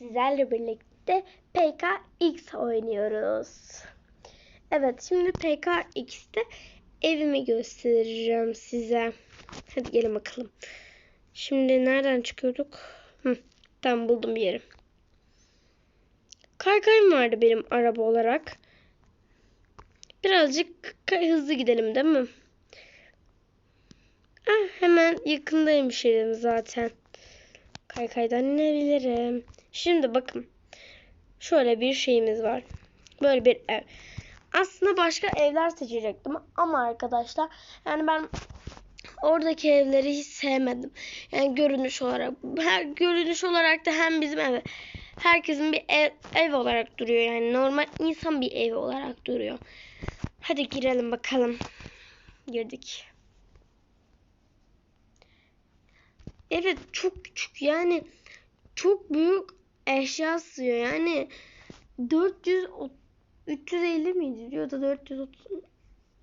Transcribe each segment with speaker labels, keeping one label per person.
Speaker 1: sizlerle birlikte PKX oynuyoruz. Evet şimdi PKX'te evimi göstereceğim size. Hadi gelin bakalım. Şimdi nereden çıkıyorduk? Hı, tamam buldum bir yeri. Kaykayım vardı benim araba olarak. Birazcık hızlı gidelim değil mi? Ah, hemen yakındaymış yerim zaten. Kaykaydan inebilirim. Şimdi bakın. Şöyle bir şeyimiz var. Böyle bir ev. Aslında başka evler seçecektim ama arkadaşlar yani ben oradaki evleri hiç sevmedim. Yani görünüş olarak her görünüş olarak da hem bizim ev herkesin bir ev, ev olarak duruyor. Yani normal insan bir ev olarak duruyor. Hadi girelim bakalım. Girdik. Evet çok küçük yani çok büyük eşya sığıyor. Yani 400 o- 350 miydi diyor da 430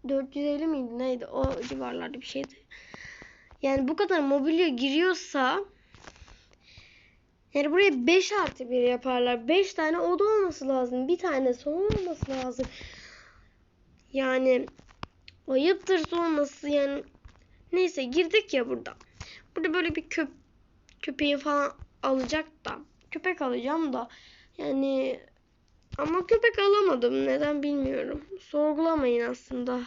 Speaker 1: 450 miydi neydi o civarlarda bir şeydi. Yani bu kadar mobilya giriyorsa yani buraya 5 artı 1 yaparlar. 5 tane oda olması lazım. Bir tane salon olması lazım. Yani ayıptır sorması yani. Neyse girdik ya burada. Burada böyle bir köp köpeği falan alacak da. Köpek alacağım da. Yani ama köpek alamadım. Neden bilmiyorum. Sorgulamayın aslında.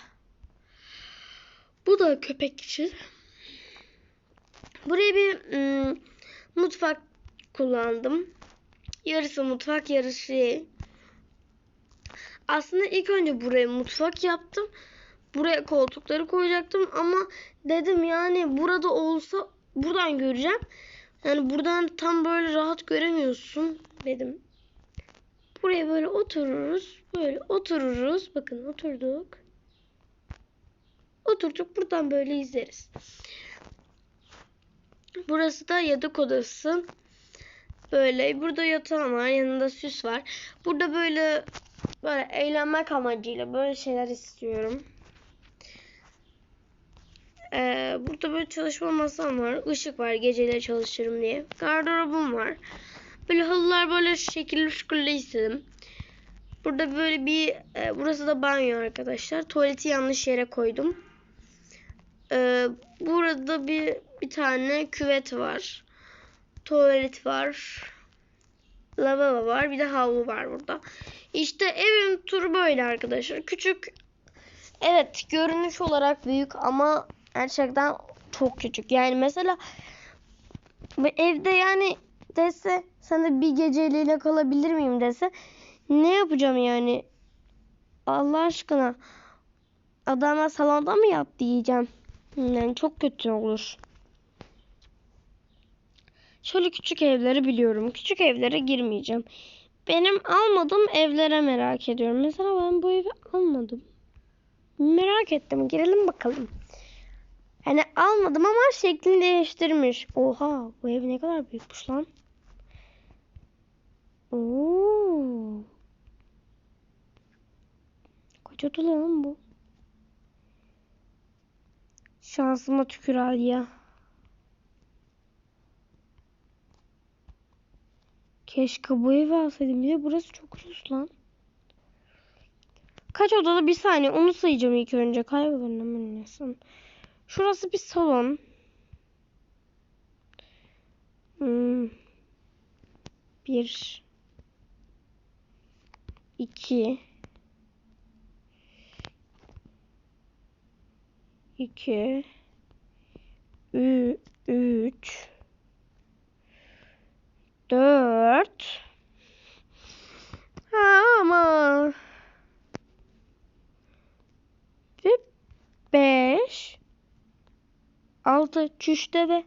Speaker 1: Bu da köpek için. Buraya bir ım, mutfak kullandım. Yarısı mutfak, yarısı şey. Aslında ilk önce buraya mutfak yaptım. Buraya koltukları koyacaktım ama dedim yani burada olsa buradan göreceğim. Yani buradan tam böyle rahat göremiyorsun dedim. Buraya böyle otururuz. Böyle otururuz. Bakın oturduk. Oturduk buradan böyle izleriz. Burası da yatak odası. Böyle burada yatağım var. Yanında süs var. Burada böyle böyle eğlenmek amacıyla böyle şeyler istiyorum. Ee, burada böyle çalışma masam var. Işık var geceleri çalışırım diye. Gardırobum var. Böyle halılar böyle şekilli şükürlü istedim. Burada böyle bir e, burası da banyo arkadaşlar. Tuvaleti yanlış yere koydum. Ee, burada bir bir tane küvet var. Tuvalet var. Lavabo var. Bir de havlu var burada. İşte evin turu böyle arkadaşlar. Küçük Evet görünüş olarak büyük ama gerçekten çok küçük. Yani mesela evde yani dese sana bir geceliğine kalabilir miyim dese ne yapacağım yani? Allah aşkına adama salonda mı yat diyeceğim. Yani çok kötü olur. Şöyle küçük evleri biliyorum. Küçük evlere girmeyeceğim. Benim almadığım evlere merak ediyorum. Mesela ben bu evi almadım. Merak ettim. Girelim bakalım. Yani almadım ama şeklini değiştirmiş. Oha bu ev ne kadar büyükmüş lan. Oo. Kaç oda lan bu? Şansıma tükür ya. Keşke bu evi alsaydım. Bir de burası çok ucuz lan. Kaç odalı bir saniye onu sayacağım ilk önce. Kaybolun hemen nesin. Şurası bir salon. Hmm. Bir. iki, iki, ü, üç, dört. Ama ve beş, altı çüşte ve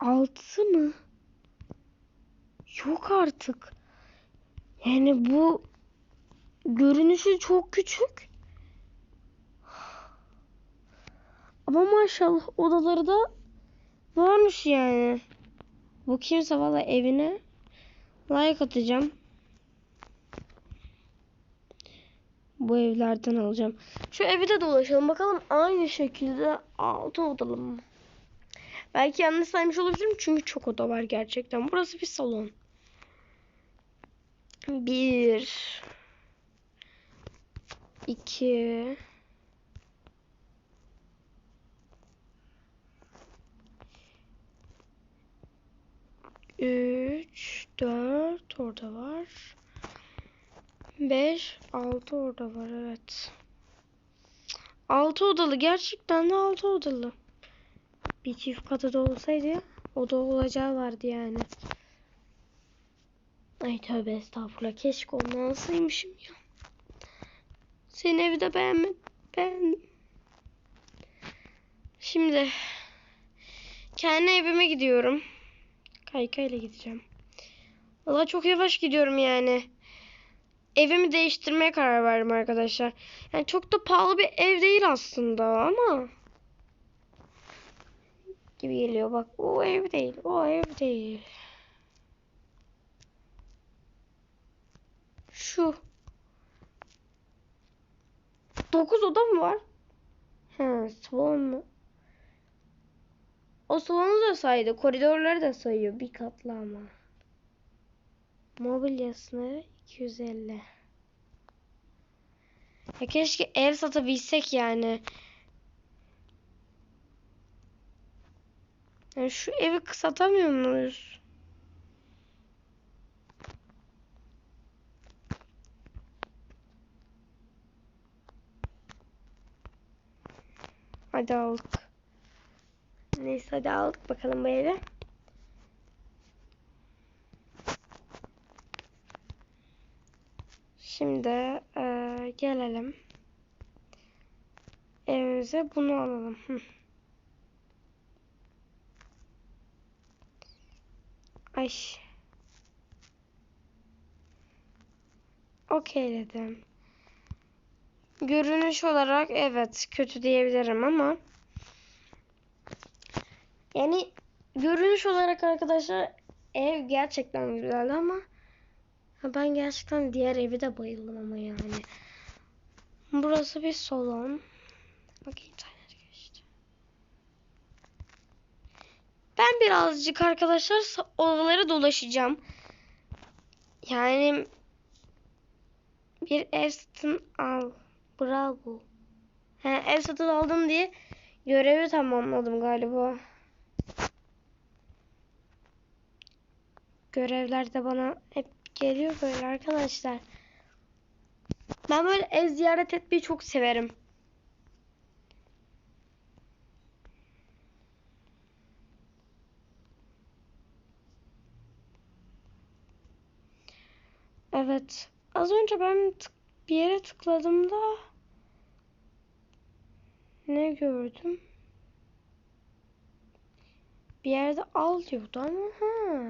Speaker 1: altı mı? Yok artık. Yani bu görünüşü çok küçük. Ama maşallah odaları da varmış yani. Bu kimse valla evine like atacağım. Bu evlerden alacağım. Şu evi de dolaşalım bakalım aynı şekilde altı odalı mı? Belki yanlış saymış olabilirim çünkü çok oda var gerçekten. Burası bir salon. Bir. iki, Üç, dört orada var. Beş, altı orada var evet. Altı odalı gerçekten de altı odalı. Bir çift katı da olsaydı oda olacağı vardı yani. Ay tövbe estağfurullah keşke onu alsaymışım ya. Senin evi de beğenmedim. Beğendim. Şimdi kendi evime gidiyorum. Kaykayla gideceğim. Valla çok yavaş gidiyorum yani. Evimi değiştirmeye karar verdim arkadaşlar. Yani çok da pahalı bir ev değil aslında ama gibi geliyor bak. O ev değil. O ev değil. Şu. 9 oda mı var? He, salon mu? O salonu da saydı. Koridorları da sayıyor. Bir katlı ama. Mobilyasını 250. Ya keşke ev satabilsek yani. Yani şu evi satamıyor muyuz? Hadi aldık. Neyse hadi aldık bakalım bu evi. Şimdi eee, gelelim. Evimize bunu alalım. Hı. Ay. Okeyledim. Görünüş olarak evet kötü diyebilirim ama yani görünüş olarak arkadaşlar ev gerçekten güzeldi ama ben gerçekten diğer evi de bayıldım ama yani. Burası bir salon. Bak internet geçti. Ben birazcık arkadaşlar odalara dolaşacağım. Yani bir ev satın al. Bravo. He, ev satın aldım diye görevi tamamladım galiba. Görevler de bana hep geliyor böyle arkadaşlar. Ben böyle ev ziyaret etmeyi çok severim. Evet. Az önce ben bir yere tıkladığımda ne gördüm? Bir yerde al diyordu ama ha.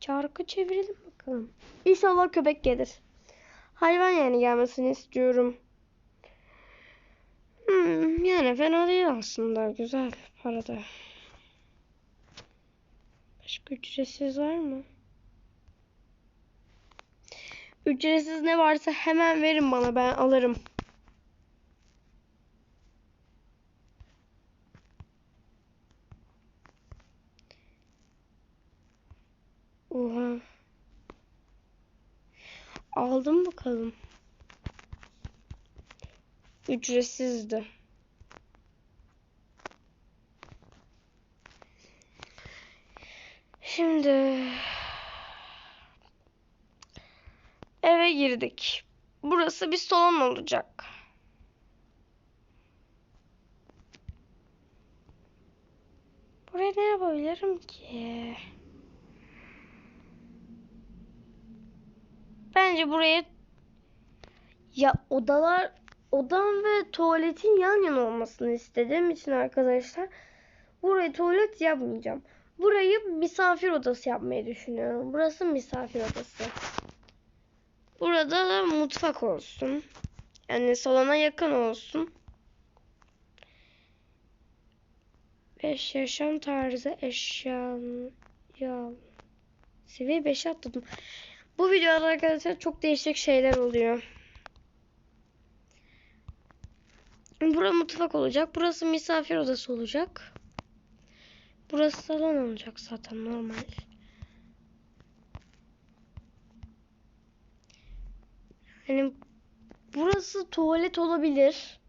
Speaker 1: Çarkı çevirelim bakalım. İnşallah köpek gelir. Hayvan yani gelmesini istiyorum. Hmm, yani fena değil aslında. Güzel parada. Başka ücretsiz var mı? Ücretsiz ne varsa hemen verin bana ben alırım. Oha. Aldım bakalım. Ücretsizdi. Şimdi eve girdik. Burası bir salon olacak. Buraya ne yapabilirim ki? Bence buraya ya odalar odam ve tuvaletin yan yana olmasını istediğim için arkadaşlar burayı tuvalet yapmayacağım. Burayı misafir odası yapmayı düşünüyorum. Burası misafir odası. Burada da mutfak olsun. Yani salona yakın olsun. Beş yaşam tarzı eşya ya seviye 5 atladım. Bu videoda arkadaşlar çok değişik şeyler oluyor. Burası mutfak olacak. Burası misafir odası olacak. Burası salon olacak zaten normal. Yani burası tuvalet olabilir.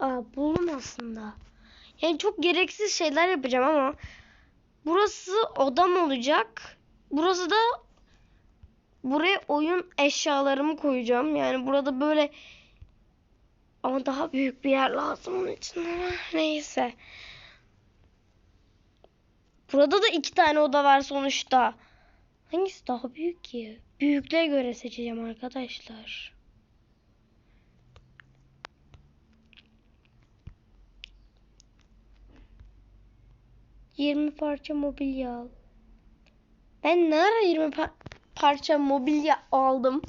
Speaker 1: Aa buldum aslında. Yani çok gereksiz şeyler yapacağım ama burası odam olacak. Burası da buraya oyun eşyalarımı koyacağım. Yani burada böyle ama daha büyük bir yer lazım onun için. ama Neyse. Burada da iki tane oda var sonuçta. Hangisi daha büyük ki? Büyüklüğe göre seçeceğim arkadaşlar. Yirmi parça mobilya al. Ben ne ara 20 pa- parça mobilya aldım?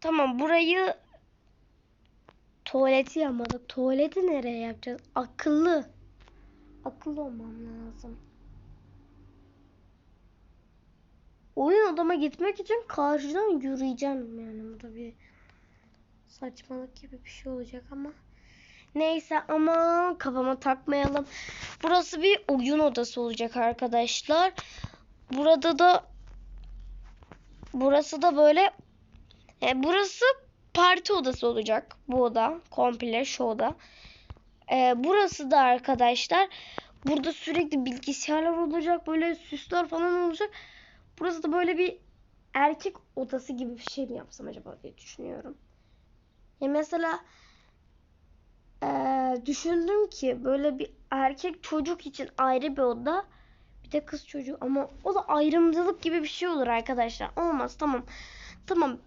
Speaker 1: Tamam burayı tuvaleti yapmadık. Tuvaleti nereye yapacağız? Akıllı. Akıllı olmam lazım. Oyun odama gitmek için karşıdan yürüyeceğim yani bu da bir saçmalık gibi bir şey olacak ama neyse ama kafama takmayalım. Burası bir oyun odası olacak arkadaşlar. Burada da burası da böyle e, burası parti odası olacak. Bu oda komple şu oda. E, burası da arkadaşlar burada sürekli bilgisayarlar olacak böyle süsler falan olacak. Burası da böyle bir erkek odası gibi bir şey mi yapsam acaba diye düşünüyorum. Ya mesela eee, düşündüm ki böyle bir erkek çocuk için ayrı bir oda bir de kız çocuğu ama o da ayrımcılık gibi bir şey olur arkadaşlar. Olmaz tamam. Tamam.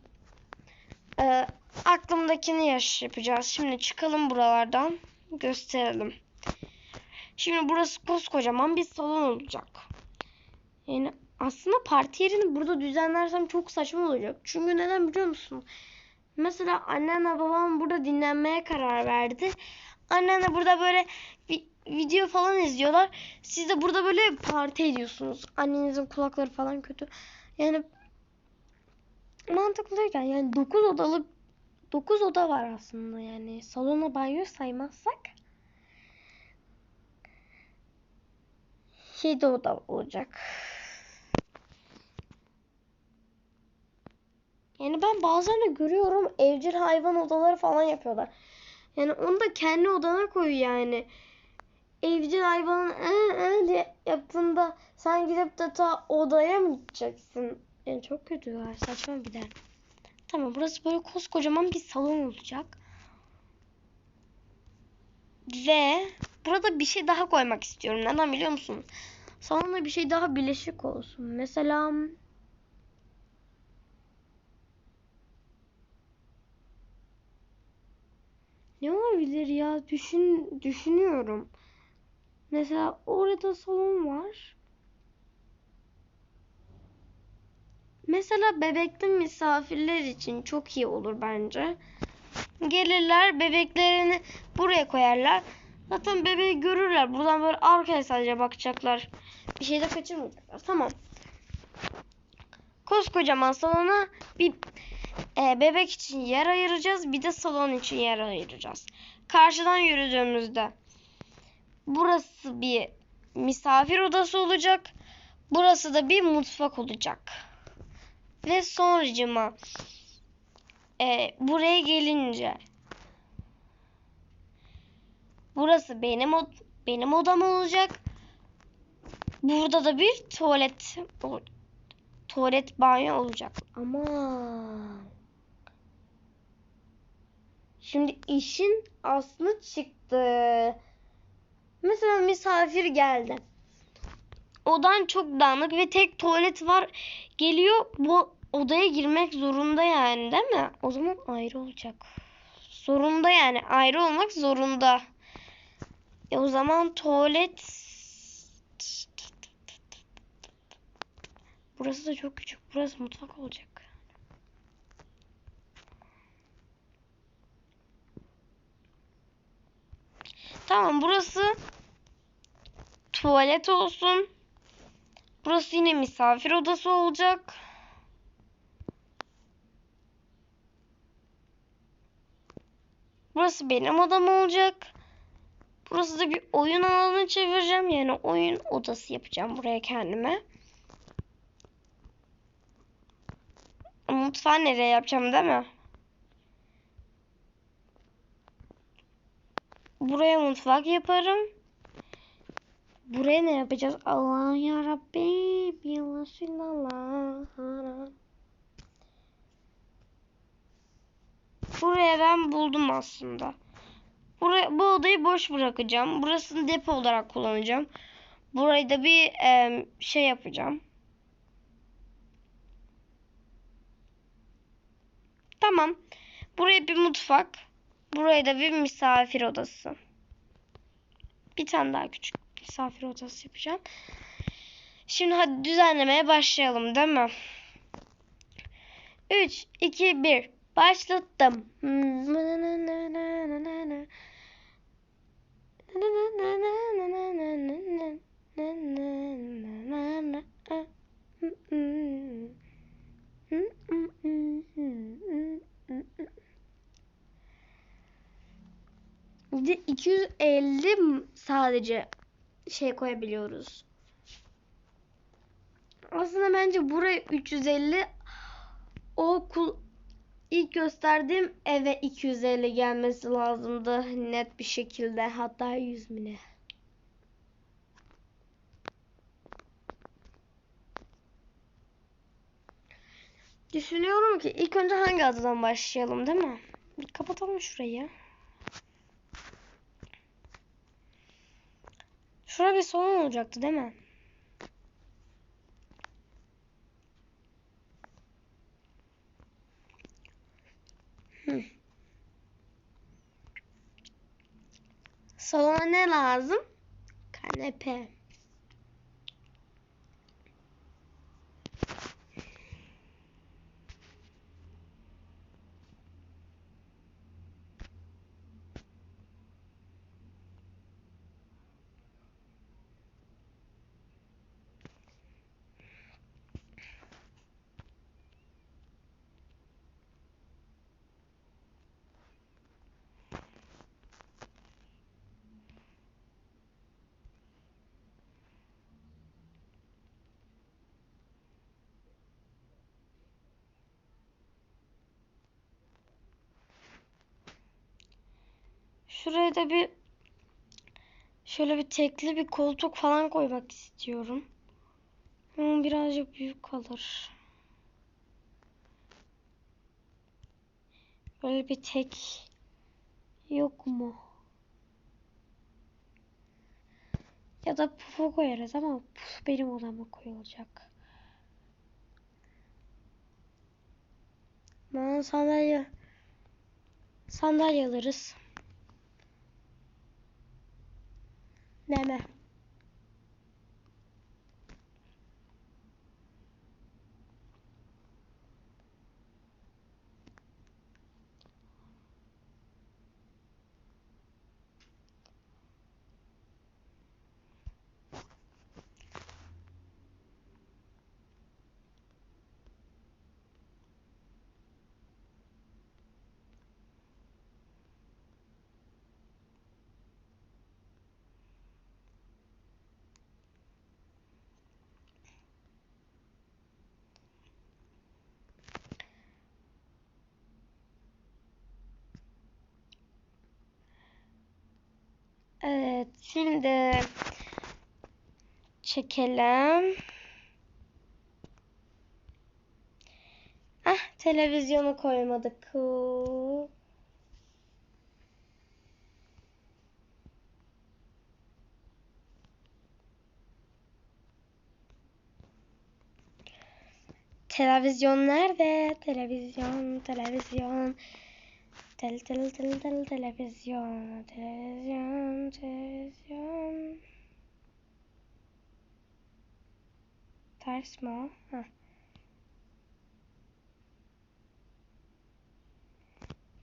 Speaker 1: Eee, aklımdakini yaş yapacağız. Şimdi çıkalım buralardan gösterelim. Şimdi burası koskocaman bir salon olacak. Yani aslında parti yerini burada düzenlersem çok saçma olacak. Çünkü neden biliyor musun? Mesela annenle babam burada dinlenmeye karar verdi. Annenle burada böyle bir video falan izliyorlar. Siz de burada böyle parti ediyorsunuz. Annenizin kulakları falan kötü. Yani mantıklı yani. Yani 9 odalı 9 oda var aslında yani. Salona banyo saymazsak 7 oda olacak. Yani ben bazen de görüyorum evcil hayvan odaları falan yapıyorlar. Yani onu da kendi odana koy yani. Evcil hayvanın ee, ee diye yaptığında sen gidip de ta odaya mı gideceksin? Yani çok kötü ya. Saçma bir de. Tamam burası böyle koskocaman bir salon olacak. Ve burada bir şey daha koymak istiyorum. Neden biliyor musun? Salonda bir şey daha bileşik olsun. Mesela Ne olabilir ya? Düşün düşünüyorum. Mesela orada salon var. Mesela bebekli misafirler için çok iyi olur bence. Gelirler bebeklerini buraya koyarlar. Zaten bebeği görürler. Buradan böyle arkaya sadece bakacaklar. Bir şey de kaçırmayacaklar. Tamam. Koskocaman salona bir e, bebek için yer ayıracağız. Bir de salon için yer ayıracağız. Karşıdan yürüdüğümüzde burası bir misafir odası olacak. Burası da bir mutfak olacak. Ve sonracıma e, buraya gelince burası benim benim odam olacak. Burada da bir tuvalet tuvalet banyo olacak. Aman. Şimdi işin aslı çıktı. Mesela misafir geldi. Odan çok dağınık ve tek tuvalet var. Geliyor bu odaya girmek zorunda yani değil mi? O zaman ayrı olacak. Zorunda yani ayrı olmak zorunda. E o zaman tuvalet Burası da çok küçük. Burası mutfak olacak. Tamam burası tuvalet olsun. Burası yine misafir odası olacak. Burası benim odam olacak. Burası da bir oyun alanı çevireceğim. Yani oyun odası yapacağım buraya kendime. Mutfağı nereye yapacağım değil mi? Buraya mutfak yaparım. Buraya ne yapacağız? Allah ya Resulallah. Buraya ben buldum aslında. Buraya, bu odayı boş bırakacağım. Burasını depo olarak kullanacağım. Burayı da bir e, şey yapacağım. Tamam. Buraya bir mutfak. Buraya da bir misafir odası. Bir tane daha küçük misafir odası yapacağım. Şimdi hadi düzenlemeye başlayalım değil mi? 3, 2, 1. Başlattım. Bir de 250 sadece şey koyabiliyoruz. Aslında bence buraya 350 o kul ilk gösterdiğim eve 250 gelmesi lazımdı net bir şekilde hatta 100 bine. Düşünüyorum ki ilk önce hangi adadan başlayalım değil mi? Bir kapatalım şurayı. Şurada bir salon olacaktı değil mi? Hı. Salona ne lazım? Kanepe. Şuraya da bir şöyle bir tekli bir koltuk falan koymak istiyorum. Ama birazcık büyük kalır. Böyle bir tek yok mu? Ya da pufu koyarız ama puf benim odama koyulacak. Bana sandalye sandalye alırız. Neme. Evet, şimdi çekelim. Ah, televizyonu koymadık. Televizyon nerede? Televizyon, televizyon. Tel tel tel tel televizyon, televizyon, televizyon. Ters mi o? Heh.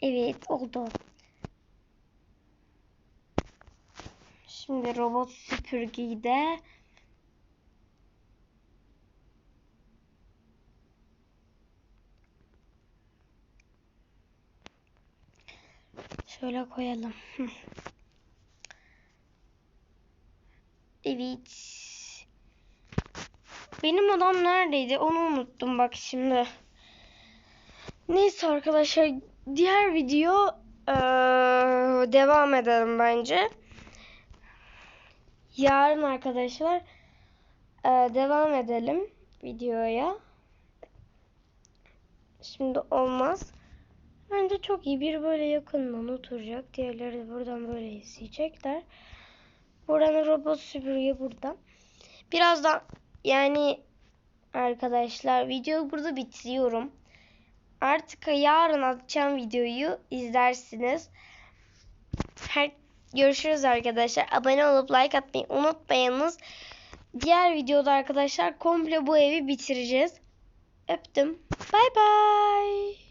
Speaker 1: Evet oldu. Şimdi robot süpürgeyi de Şöyle koyalım. Evet. Benim odam neredeydi? Onu unuttum bak şimdi. Neyse arkadaşlar diğer video eee, devam edelim bence. Yarın arkadaşlar eee, devam edelim videoya. Şimdi olmaz. Bence çok iyi. Bir böyle yakından oturacak. Diğerleri de buradan böyle izleyecekler. Buranın robot süpürge burada. Birazdan yani arkadaşlar videoyu burada bitiriyorum. Artık yarın atacağım videoyu izlersiniz. Her görüşürüz arkadaşlar. Abone olup like atmayı unutmayınız. Diğer videoda arkadaşlar komple bu evi bitireceğiz. Öptüm. Bay bay.